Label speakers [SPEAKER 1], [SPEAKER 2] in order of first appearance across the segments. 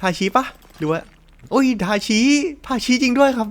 [SPEAKER 1] ทาชิปะหรือว่าโอ้ยทาชิทาชิจริงด้วยครับ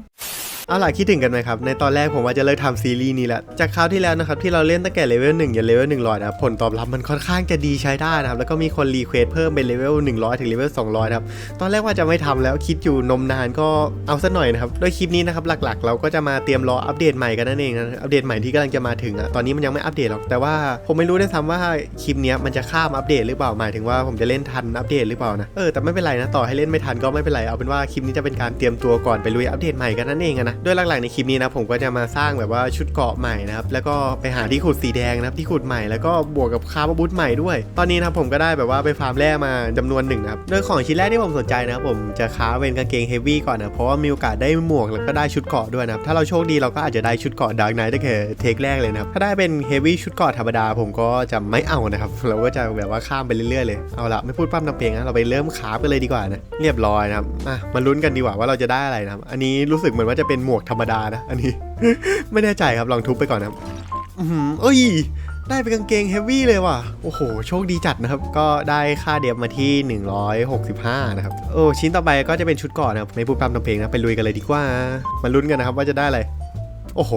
[SPEAKER 1] เอาล่ะคิดถึงกันไหมครับ ในตอนแรกผมว่าจะเลิกทำซีรีส์นี้แหละ จากคราวที่แล้วนะครับที่เราเล่นตั้งแต่เลเวล1ยันเลเวล100นะครับผลตอบรับมันค่อนข้างจะดีใช้ได้นะครับ แล้วก็มีคนรีเควสเพิ่มเป็นเลเวล100ถึงเลเวล200ครับ ตอนแรกว่าจะไม่ทำแล้วคิดอยู่นมนานก็เอาซะหน่อยนะครับ โดยคลิปนี้นะครับหลักๆ เราก็จะมาเตรียมรออัปเดตใหม่กันนั่นเองนะอัปเดตใหม่ที่กำลังจะมาถึงอะตอนนี้มันยังไม่อัปเดตหรอกแต่ว่าผมไม่รู้ด้วยซ้ำว่าคลิปนี้มันจะข้ามอัปเดตหรือเปล่าหมายถึงว่าผมจะเล่นทันอัปเดตหรือเปล่านะเออแต่ไม่เป็นไรนะต่อให้เล่นไม่ทันก็ไม่เป็นไรเอาเป็นว่าคลิปนี้จะเป็นการเตรียมตัวก่อนไปลุยอัปเดตใหม่กันนั่นเองนะโดยหลักๆในคลิปนี้นะผมก็จะมาสร้างแบบว่าชุดเกาะใหม่นะครับแล้วก็ไปหาที่ขุดสีแดงนะครับที่ขุดใหม่แล้วก็บวกกับคาร์บอาวุธใหม่ด้วย ตอนนี้นะครับผมก็ได้แบบว่าไปฟาร์มแร่มาจำนวนหนึ่งนะครับโดยของชิ้นแรกที่ผมสนใจนะครับผมจะค้าเป็นกางเกงเฮฟวี่ก่อนนะเพราะว่ามีโอกาสได้หมวกแล้วก็ได้ชุดเกาะด้วยนะครับถ้าเราโชคดีเราก็อาจจะได้ชุดเกาะดาร์กไนท์ได้แค่เทคแรกเลยนะครับถ้าได้เป็นเฮฟวี่ชุดเกาะธรรมดาผมก็จะไม่เอานะครับเราก็จะแบบว่าข้ามไปเรื่อยๆเลยเอาละไม่พูดปั้มทำเพลงนะเราไปเริ่มคราฟกันเลยดีกว่านะเรียบร้อยนะครับมามาลุ้นกันดีกว่าว่าเราจะได้อะไรนะครับอันนี้รู้สึกเหมือนว่าจะเป็นหมวกธรรมดานะ อันนี้ ไม่แน่ใจครับลองทุบไปก่อนนะครับอือเอ้ย ได้เป็นกางเกงเฮฟวี่เลยว่ะ โอ้โห โชคดีจัดนะครับ ก็ได้ค่าเดียบมาที่ 165 นะครับ โอ้ ชิ้นต่อไปก็จะเป็นชุดก่อนนะครับ ไม่พูดพร่ำทำเพลงนะ ไปลุยกันเลยดีกว่า มาลุ้นกันนะครับว่าจะได้อะไร โอ้โห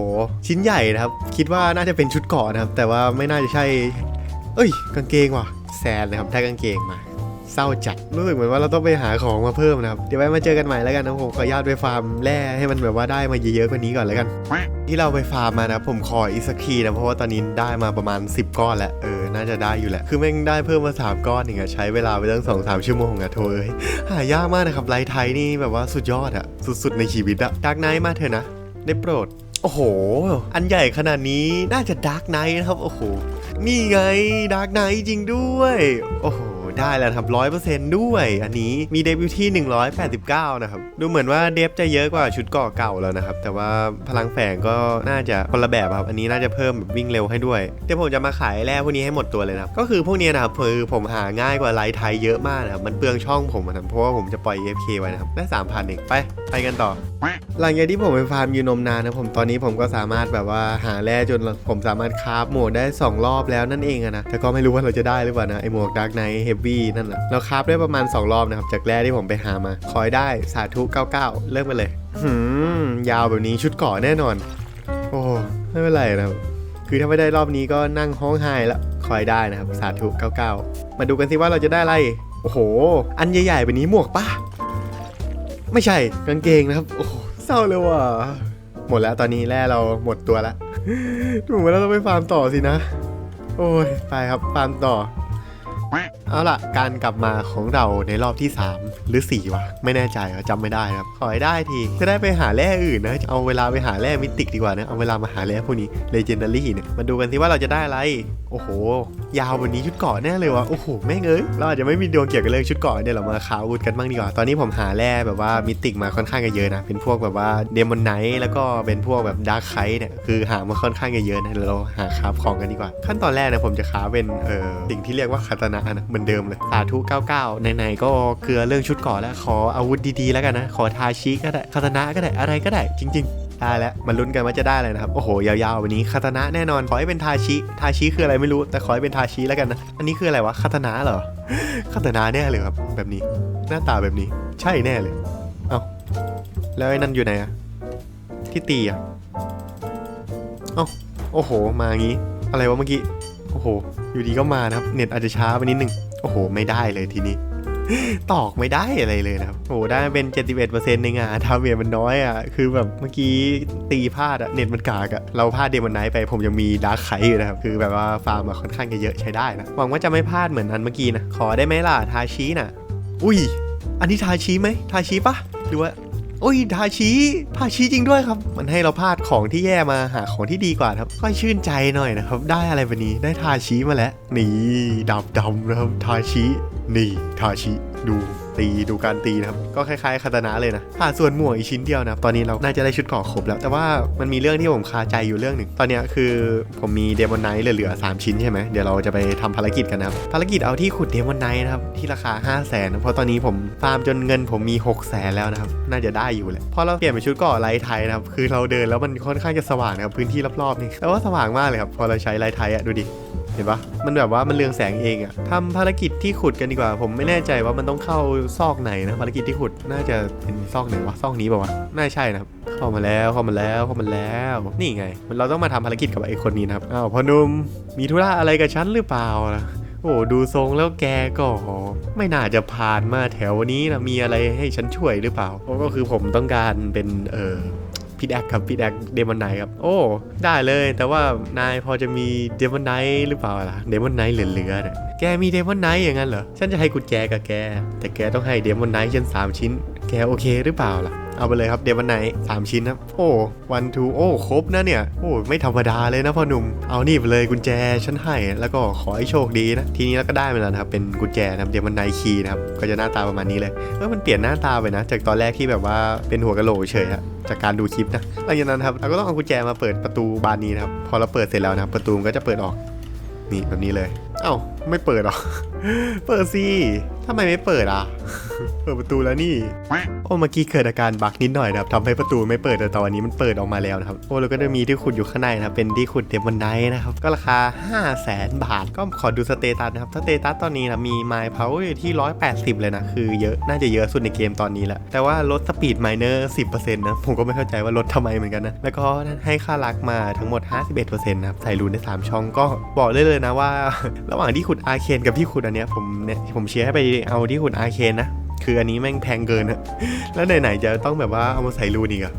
[SPEAKER 1] ชิ้นใหญ่นะครับ คิดว่าน่าจะเป็นชุดเกาะนะครับ แต่ว่าไม่น่าจะใช่ เอ้ย กางเกงว่ะ แซนนะครับ ได้กางเกงมา เศร้าจัดรู้สึกเหมือนว่าเราต้องไปหาของมาเพิ่มนะครับ เดี๋ยวไว้มาเจอกันใหม่แล้วกันนะผมขออนุญาตไปฟาร์มแร่ให้มันแบบว่าได้มาเยอะๆกว่านี้ก่อนแล้วกัน ที่เราไปฟาร์มมานะผมขออีกสักทีนะเพราะว่าตอนนี้ได้มาประมาณ 10 ก้อนแล้วเออน่าจะได้อยู่แหละคือแม่งได้เพิ่มมา3ก้อนอย่างเงี้ยใช้เวลาไปตั้ง2อสชั่วโมงอะโถเอ้ยหายากมากนะครับไลท์ไทยนี่แบบว่าสุดยอดอะสุดๆในชีวิตอะดาร์กไนท์มาเถอะนะได้โปรดโอ้โห อันใหญ่ขนาดนี้น่าจะดาร์กไนท์นะครับ โอ้โห นี่ไงดาร์กไนท์จริงด้วย โอ้โห ได้แล้วครับร้อยเปอร์เซนต์ด้วย อันนี้มีเดฟอยู่ที่ 189 นะครับ ดูเหมือนว่าเดฟจะเยอะกว่าชุดก่อเก่าแล้วนะครับ แต่ว่าพลังแฝงก็น่าจะคนละแบบครับ อันนี้น่าจะเพิ่มแบบวิ่งเร็วให้ด้วย เดี๋ยวผมจะมาขายแร่พวกนี้ให้หมดตัวเลยนะครับ ก็คือพวกนี้นะครับคือผมหาง่ายกว่าไลท์ไทยเยอะมากนะครับ มันเปลืองช่องผมนะเพราะว่าผมจะปล่อย AFK ไว้นะครับได้3,000เองไปไปกันต่อ หลังจากที่ผมไปฟาร์มยูนมนานนะผมตอนนี้ผมก็สามารถแบบว่าหาแร่จนผมสามารถคราฟหมวกได้ 2 รอบแล้วนั่นเองอะนะแต่ก็ไม่รู้ว่าเราจะได้หรือเปล่านะไอหมวกดาร์กไนท์เฮฟวี่นั่นแหละเราคราฟได้ประมาณ 2 รอบนะครับ จากแร่ที่ผมไปหามา คอยได้สาธุ 99 เริ่มกันเลยหืมยาวแบบนี้ชุดกาะแน่นอน โอ้ไม่เป็นไรนะครับ คือถ้าไม่ได้รอบนี้ก็นั่งห้องไห้แล้วคอยได้นะครับ สาธุ 99 มาดูกันสิว่าเราจะได้อะไร โอ้โห อันใหญ่ๆแบบนี้หมวกปะไม่ใช่กางเกงนะครับ โอ้เศร้าเลยว่ะหมดแล้วตอนนี้แร่เราหมดตัวแล้วดูเหมือนเราไปฟาร์มต่อสินะ โอ้ยไปครับฟาร์มต่อ เอาล่ะ การกลับมาของเราในรอบที่ 3 หรือ 4 วะ ไม่แน่ใจอะจำไม่ได้ครับ ขอให้ได้ที จะได้ไปหาแร่อื่นนะ เอาเวลาไปหาแร่มิติกดีกว่านะ เอาเวลามาหาแร่พวกนี้เลเจนดารี่เนี่ย มาดูกันสิว่าเราจะได้อะไร โอ้โห ยาววันนี้ชุดเกาะแน่เลยวะโอ้โห แม่งเอ้ย เราอาจจะไม่มีดวงเกี่ยวกับเรื่องชุดเกาะเนี่ยเรามาค้าวุธกันบ้างดีกว่า ตอนนี้ผมหาแร่แบบว่ามิติกมาค่อนข้างจะเยอะนะ เป็นพวกแบบว่าเดมอนไนท์แล้วก็เป็นพวกแบบดาร์คไคเนี่ยคือหามาค่อนข้างจะเยอะนะเราหาคราฟของกันดีกว่า ขั้นตอนแรกนะผมจะค้าเป็นเอ่อสิ่งที่เรียกว่าคาตานะนะเหมือนเดิมเลยสาธุ99ไหนๆก็เกลือเรื่องชุดกราะแล้วขออาวุธดีๆแล้วกันนะ ขอทาชิก็ได้คาตนะก็ได้อะไรก็ได้จริง ๆได้แล้วมาลุ้นกันว่าจะได้อะไรนะครับ โอ้โห ยาวๆ วันนี้คาตนะแน่นอน ขอให้เป็นทาชิ ทาชิคืออะไรไม่รู้ แต่ขอให้เป็นทาชิแล้วกันนะ อันนี้คืออะไรวะคาตนะเหรอคาตนะแน่เลยครับ แบบนี้ หน้าตาแบบนี้ ใช่แน่เลย เอ้า แล้วไอ้นั่นอยู่ไหนอะที่ตีอะเอ้า โอ้โห มางี้ อะไรวะเมื่อกี้ โอ้โห อยู่ดีก็มานะครับ เน็ตอาจจะช้าไปนิดนึง โอ้โห ไม่ได้เลยทีนี้ ตอกไม่ได้อะไรเลยนะครับ โอ้โห ได้เป็น 71%ในงานทาเมียมันน้อยอะ คือแบบเมื่อกี้ตีพลาดอะ เน็ตมันกากอะ เราพลาดเดมอนไนท์ไป ผมยังมีดาร์คไคอยู่นะครับ คือแบบว่าฟาร์มค่อนข้างจะเยอะใช้ได้นะ หวังว่าจะไม่พลาดเหมือนอันเมื่อกี้นะ ขอได้ไหมล่ะทาชิน่ะ อุ้ย อันนี้ทาชิไหมทาชิปะหรือว่า โอ้ยทาชิทาชิจริงด้วยครับ มันให้เราพลาดของที่แย่มาหาของที่ดีกว่าครับก็ชื่นใจหน่อยนะครับ ได้อะไรแบบนี้ได้ทาชิมาแล้วนี่ดำดำนะครับทาชินี่ทาชิดู ตีดูการตีนะครับ ก็คล้ายๆคาตานะเลยนะผ่าส่วนหมวกอีกชิ้นเดียวนะครับตอนนี้เราน่าจะได้ชุดเกาะครบแล้ว แต่ว่ามันมีเรื่องที่ผมคาใจอยู่เรื่องหนึ่ง ตอนนี้คือผมมีเดมอนไนท์เหลือๆ3ชิ้นใช่ไหมเดี๋ยวเราจะไปทำภารกิจกันนะครับ ภารกิจเอาที่ขุดเดมอนไนท์นะครับ ที่ราคา 5 0 0แสนเพราะตอนนี้ผมฟาร์มจนเงินผมมี 6 0แสนแล้วนะครับ น่าจะได้อยู่แหละพอเราเปลี่ยนเป็นชุดเกาะไลท์ไทยนะครับคือเราเดินแล้วมันค่อนข้างจะสว่างนะครับพื้นที่รอบๆนี่แต่ว่าสว่างมากเลยครับพอเราใช้ไลท์ไทยอะดูดิ เห็นปะมันแบบว่ามันเรืองแสงเองอะทำภารกิจที่ขุดกันดีกว่า ผมไม่แน่ใจว่ามันต้องเข้าซอกไหนนะภารกิจที่ขุดน่าจะเป็นซอกไหนวะซอกนี้ป่าวะน่าใช่นะครับเข้ามาแล้วเข้ามาแล้วเข้ามาแล้ว นี่ไง เราต้องมาทำภารกิจกับไอ้คนนี้นะครับอ้าวพอนุ่มมีธุระอะไรกับฉันหรือเปล่าล่ะโอ้ดูทรงแล้วแกก็ไม่น่าจะผ่านมาแถวนี้นะมีอะไรให้ฉันช่วยหรือเปล่าก็คือผมต้องการเป็นเออ พี่แดกครับพี่แดกเดมอนไนครับ โอ้ ได้เลยแต่ว่านายพอจะมีเดมอนไนหรือเปล่าล่ะเดมอนไนเหลือๆเนี่ยแกมีเดมอนไนอย่างนั้นเหรอฉันจะให้กุญแจกับแก แต่แกต้องให้เดมอนไนฉันสามชิ้น แกโอเคหรือเปล่าล่ะ เอาไปเลยครับเดมอนไนสามชิ้นครับ โอ้วันทูโอ้ครบนะเนี่ย โอ้ไม่ธรรมดาเลยนะพ่อหนุ่ม เอานี่ไปเลยกุญแจฉันให้ แล้วก็ขอให้โชคดีนะ ทีนี้เราก็ได้มาแล้วนะครับ เป็นกุญแจนะครับเดมอนไนคีย์นะครับ ก็จะหน้าตาประมาณนี้เลยเออมันเปลี่ยนหน้าตาไปนะ จากตอนแรกที่แบบว่าเป็นหัวกะโหลกเฉยอะจากการดูคลิปนะหลังจากนั้นครับเราก็ต้องเอากุญแจมาเปิดประตูบานนี้นะครับ พอเราเปิดเสร็จแล้วนะครับประตูมันก็จะเปิดออกนี่แบบนี้เลยเอ้าไม่เปิดหรอ เปิดสิทำไมไม่เปิดอะ เปิดประตูแล้วนี่ โอ้เมื่อกี้เกิดอาการบั๊กนิดหน่อยนะครับทำให้ประตูไม่เปิดแต่ตอนนี้มันเปิดออกมาแล้วนะครับ โอ้แล้วก็จะมีที่ขุดอยู่ข้างในนะครับเป็นที่ขุดเดมอนไดนะครับ ก็ราคา 5 0 0แสนบาท ก็ขอดูสเตตัสนะครับ สเตตัสตอนนี้นะมีไมล์เพาอยู่ที่ 180 เลยนะ คือเยอะ น่าจะเยอะสุดในเกมตอนนี้แหละ แต่ว่าลดสปีดไมเนอร์10%นะ ผมก็ไม่เข้าใจว่าลดทำไมเหมือนกันนะ แล้วก็ให้ค่ารักมาทั้งหมด 51%นะครับ ใส่รูนได้ 3 ช่องก็บอกได้เลยนะว่าระหว่างที่ขุดอาเคนกับที่ขุดอันเนี้ยผมเนี่ยผมเชียร์ให้ไปเอาที่ขุดอาเคนนะ คืออันนี้แม่งแพงเกินอะแล้วไหนๆจะต้องแบบว่าเอามาใส่รูนอีกอะ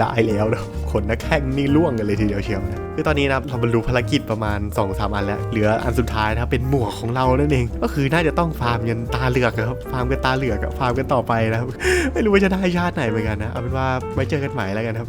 [SPEAKER 1] ได้แล้วนะขนนักแข่งนี่ล่วงกันเลยทีเดียวเชียวนะคือตอนนี้นะครับเราบรรลุภารกิจประมาณ2อสอันแล้ว เหลืออันสุดท้ายนะครับเป็นหมวกของเรานั่นเอง ก็คือน่าจะต้องฟาร์มยันตาเหลือกอะครับ ฟาร์มกันตาเหลือกฟาร์มกันต่อไปนะครับ ไม่รู้ว่าจะได้ชาติไหนเหมือนกันนะ เอาเป็นว่าไว้เจอกันใหม่แล้วกันครับ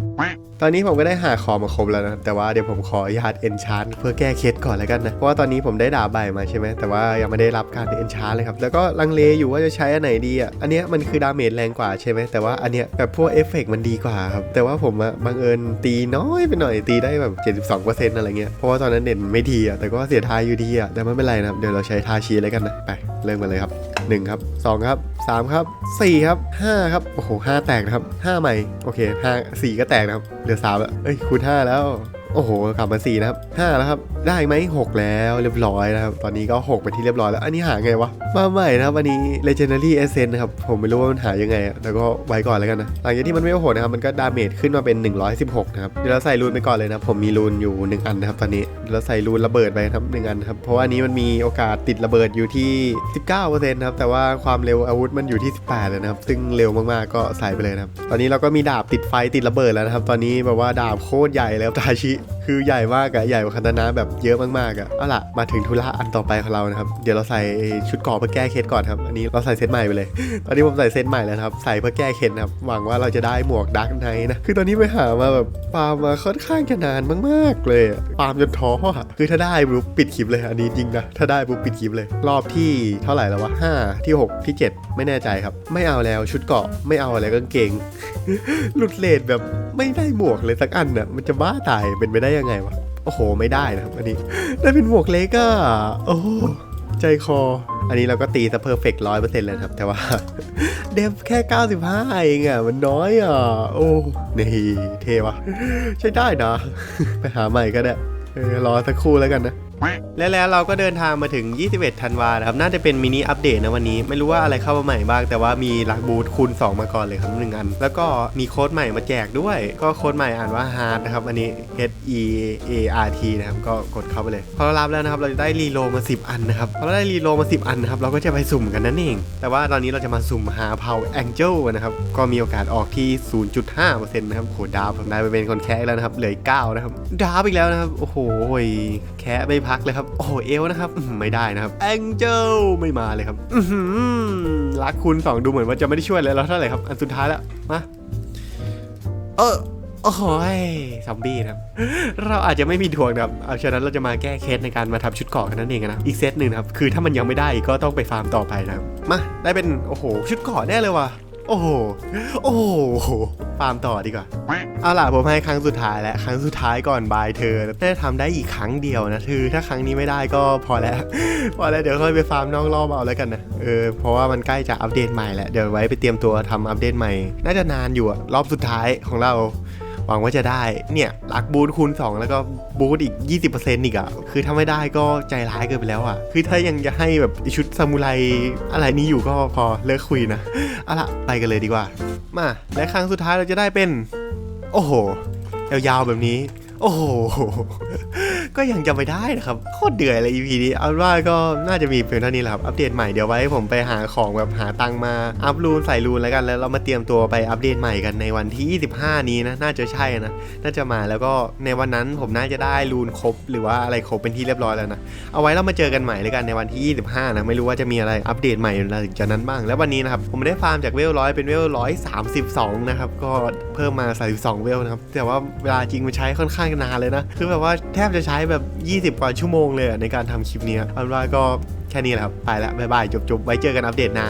[SPEAKER 1] ตอนนี้ผมก็ได้หาของมาครบแล้วนะ แต่ว่าเดี๋ยวผมขออนุญาตเอนชานเพื่อแก้เคสก่อนแล้วกันนะ เพราะว่าตอนนี้ผมได้ดาบใบมาใช่ไหมแต่ว่ายังไม่ได้รับการเอนชานเลยครับ แล้วก็ลังเลอยู่ว่าจะใช้อันไหนดีอะ อันเนี้ยมันคือดาเมจแรงกว่าใช่ไหมแต่ว่าอันเนี้ยแบบพวกเอฟเฟกต์มันดีกว่าครับ แต่ว่าผมอะบังเอิญตีน้อยไปหน่อยตีได้แบบ 72%อะไรเงี้ย เพราะว่าตอนนั้นเน็ตมันไม่ดีอะ แต่ก็เสียทายอยู่ดีอะ แต่ไม่เป็นไรนะครับเดี๋ยวเราใช้ทาชีแล้วกันนะ ไป เริ่มกันเลยครับ 1 ครับ 2 ครับ 3 ครับ 4 ครับ 5 ครับ โอ้โห5แตกนะครับ5ใหม่ โอเค5 4 ก็แตกนะครับ เหลือ3แล้วเอ้ยคูณ5แล้ว โอ้โหกลับมา4นะครับ5แล้วครับ ได้ไหม6 แล้วเรียบร้อยนะครับ ตอนนี้ก็ 6 ไปที่เรียบร้อยแล้ว อันนี้หาไงวะ มาใหม่นะครับอันนี้ Legendary Essence นะครับ ผมไม่รู้ว่ามันหายังไงอะแต่ก็ไว้ก่อนแล้วกันนะ หลังจากที่มันไม่โหดนะครับ มันก็ดาเมจขึ้นมาเป็น 116 นะครับ เดี๋ยวเราใส่รูนไปก่อนเลยนะผมมีรูนอยู่ 1 อันนะครับ ตอนนี้เราใส่รูนระเบิดไปครับหนึ่งอันครับ เพราะว่านี้มันมีโอกาสติดระเบิดอยู่ที่ 19%นะครับ แต่ว่าความเร็วอาวุธมันอยู่ที่ 18 เลยนะครับ ซึ่งเร็วมากๆ ก็ใส่ไปเลยนะครับ ตอนนี้เราก็มีดาบติดไฟติดระเบิดแล้วนะครับ ตอนนี้แบบว่าดาบโคตรใหญ่แล้วทาชิ you. คือใหญ่มากอะใหญ่กว่าคันตนาแบบเยอะมากๆอะเอาล่ะมาถึงธุระอันต่อไปของเรานะครับ เดี๋ยวเราใส่ชุดเกราะเพื่อแก้เคสก่อนครับ อันนี้เราใส่เซตใหม่ไปเลย ตอนนี้ผมใส่เซตใหม่แล้วครับ ใส่เพื่อแก้เคสนะครับ หวังว่าเราจะได้หมวกดักไนนะ คือตอนนี้ไปหามาแบบฟาร์มมาค่อนข้างจะนานมากๆ เลยอะฟาร์มจนท้ออะคือถ้าได้ปุ๊บปิดคลิปเลย อันนี้จริงนะ ถ้าได้ปุ๊บปิดคลิปเลย รอบที่เท่าไหร่แล้ววะห้าที่หกที่เจ็ดไม่แน่ใจครับ ไม่เอาแล้วชุดเกาะไม่เอาอะไรกางเกงหลุดเลทแบบไม่ได้หมวกเลยสักอันน่ะมันจะบ้าตายเป็นไปได้ยังไงวะ โอ้โห ไม่ได้นะครับอันนี้ ได้เป็นหมวกเล็กอะโอ้ใจคอ อันนี้เราก็ตีซะเพอร์เฟกต์ร้อยเปอร์เซ็นต์เลยครับ แต่ว่า เดฟแค่ 95 เองอะมันน้อยอะ โอ้นี่เทวะ ใช้ได้นะ ไปหาใหม่ก็ได้เออรอสักครู่แล้วกันนะ และแล้วเราก็เดินทางมาถึง 21 ธันวานะครับ น่าจะเป็นมินิอัปเดตนะวันนี้ ไม่รู้ว่าอะไรเข้ามาใหม่บ้าง แต่ว่ามีลักบูทคูณ 2 มาก่อนเลยครับหนึ่งอัน แล้วก็มีโค้ดใหม่มาแจกด้วย ก็โค้ดใหม่อ่านว่า hard นะครับ อันนี้ H E A R T นะครับ ก็กดเข้าไปเลย พอเรารับแล้วนะครับ เราจะได้รีโลมา 10 อันนะครับ พอเราได้รีโลมา 10 อันนะครับ เราก็จะไปสุ่มกันนั่นเอง แต่ว่าตอนนี้เราจะมาสุ่มหาเผาแองเจิลนะครับ ก็มีโอกาสออกที่ 0.5%นะครับโหดาวผมได้ไปเป็นคนแคะแล้วนะครับ เหลือ9นะครับ ดาวอีกแล้วนะครับ โอ้โห แคะไม่พัักเลยครับ โอ้เอลนะครับไม่ได้นะครับแองเจลไม่มาเลยครับรักคุณสองดูเหมือนว่าจะไม่ได้ช่วยเลยแล้วเท่าไหร่ครับ อันสุดท้ายแล้วมาเออโอ้ยซอมบี้นะครับ เราอาจจะไม่มีดวงนะครับเอาฉะนั้นเราจะมาแก้เคสในการมาทำชุดเกาะกันนั่นเองนะ อีกเซตหนึ่งครับ คือถ้ามันยังไม่ได้ก็ต้องไปฟาร์มต่อไปนะครับ มา ได้เป็น โอ้โห ชุดเกาะแน่เลยว่ะ โอ้โห โอ้โหฟาร์มต่อดีกว่า เอาล่ะผมให้ครั้งสุดท้ายแล้วครั้งสุดท้ายก่อนบายเธอได้ทำได้อีกครั้งเดียวนะคือถ้าครั้งนี้ไม่ได้ก็พอแล้ว พอแล้วเดี๋ยวค่อยไปฟาร์มนอกรอบเอาแล้วกันนะ เออ เพราะว่ามันใกล้จะอัปเดตใหม่แล้ว เดี๋ยวไว้ไปเตรียมตัวทำอัปเดตใหม่ น่าจะนานอยู่อะรอบสุดท้ายของเรา หวังว่าจะได้ เนี่ยรักบูทคูณ 2 แล้วก็บูทอีก 20%อีกอะคือถ้าไม่ได้ก็ใจร้ายเกินไปแล้วอะคือถ้ายังจะให้แบบชุดซามูไรอะไรนี้อยู่ก็พอเลิกคุยนะ เอาละไปกันเลยดีกว่า มา และครั้งสุดท้ายเราจะได้เป็น โอ้โห ยาวๆแบบนี้ โอ้โห ก็ยังจำไม่ได้นะครับโคตรเดือยเลย EP นี้เอาว่าก็น่าจะมีเพียงเท่านี้แหละครับอัปเดตใหม่เดี๋ยวไว้ผมไปหาของแบบหาตังมาอัพรูนใส่รูนแล้วกันแล้วเรามาเตรียมตัวไปอัปเดตใหม่กันในวันที่ 25 นี้นะน่าจะใช่นะน่าจะมาแล้วก็ในวันนั้นผมน่าจะได้รูนครบ หรือว่าอะไรครบเป็นที่เรียบร้อยแล้วนะเอาไว้เรามาเจอกันใหม่เลยกันในวันที่ 25 นะไม่รู้ว่าจะมีอะไรอัปเดตใหม่หลังจากนั้นบ้าง แล้ววันนี้นะครับผมได้ฟาร์มจากเวลร้อยเป็นเวลร้อยสามสิบสองนะครับก็เพิ่มมา32เวลนะครับแต่ว่าเวลาจริงมันใช้ค่อนข้างนานเลยนะคือแบบว่าแทบจะใช้แบบ 20 กว่าชั่วโมงเลยในการทำคลิปนี้เอาเป็นว่าก็แค่นี้แหละครับ ไปแล้วบ๊ายบายจบๆไว้เจอกันอัปเดตหน้า